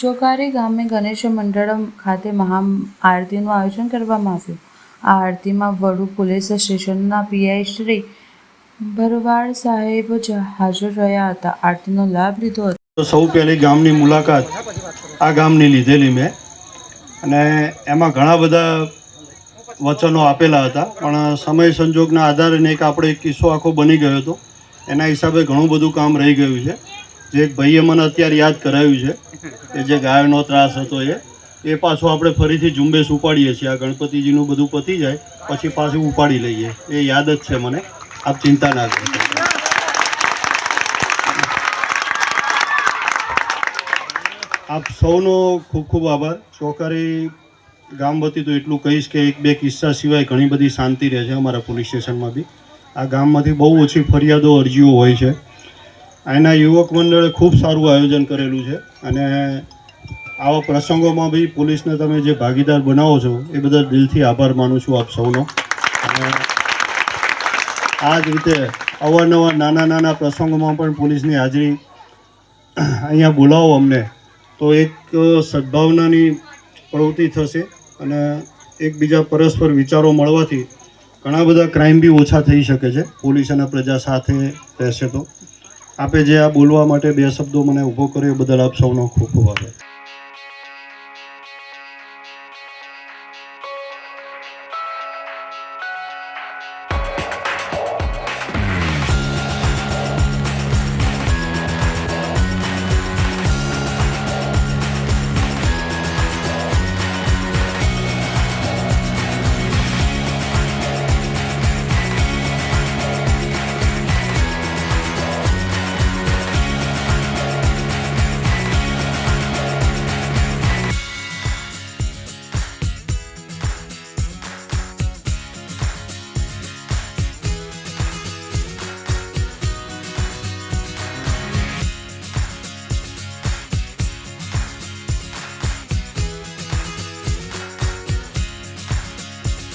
ચોકારી ગામે ગણેશ મંડળ ખાતે મહા આરતીનું આયોજન કરવામાં આવ્યું. આ આરતીમાં વડુ પોલીસ સ્ટેશનના પીઆઈ શ્રી ભરવાડ સાહેબ હાજર રહ્યા હતા. આરતીનો લાભ લીધો હતો. સૌ પહેલી ગામની મુલાકાત આ ગામની લીધેલી મેં. અને એમાં ઘણા બધા વચનો આપેલા હતા. પણ સમય સંજોગના આધારે એક આપણે કિસ્સો આખો બની ગયો હતો. એના હિસાબે ઘણું બધું કામ રહી ગયું છે. જે એક ભાઈએ મને અત્યારે યાદ કરાવ્યું છે, કે જે ગાયનો ત્રાસ હતો એ એ પાછો આપણે ફરીથી ઝુંબેશ ઉપાડીએ છીએ. આ ગણપતિજીનું બધું પતી જાય, પછી પાછું ઉપાડી લઈએ. એ યાદ જ છે મને. આપ ચિંતા ના કરો. આપ સૌનો ખૂબ ખૂબ આભાર. ચોકારી ગામ વતી તો એટલું કહીશ કે એક બે કિસ્સા સિવાય ઘણી બધી શાંતિ રહે છે અમારા પોલીસ સ્ટેશનમાં બી. આ ગામમાંથી બહુ ઓછી ફરિયાદો, અરજીઓ હોય છે. અહીંના યુવક મંડળે ખૂબ સારું આયોજન કરેલું છે અને આવા પ્રસંગોમાં બી પોલીસને તમે જે ભાગીદાર બનાવો છો, એ બધા દિલથી આભાર માનું છું આપ સૌનો. અને આ જ રીતે અવારનવાર નાના નાના પ્રસંગોમાં પણ પોલીસની હાજરી અહીંયા બોલાવો અમને, તો એક સદભાવનાની પ્રવૃત્તિ થશે અને એકબીજા પરસ્પર વિચારો મળવાથી ઘણા બધા ક્રાઇમ બી ઓછા થઈ શકે છે. પોલીસ અને પ્રજા સાથે રહેશે તો. આપે જે આ બોલવા માટે બે શબ્દો મને ઊભો કર્યો બદલ આપ સૌનો ખૂબ ખૂબ આભાર.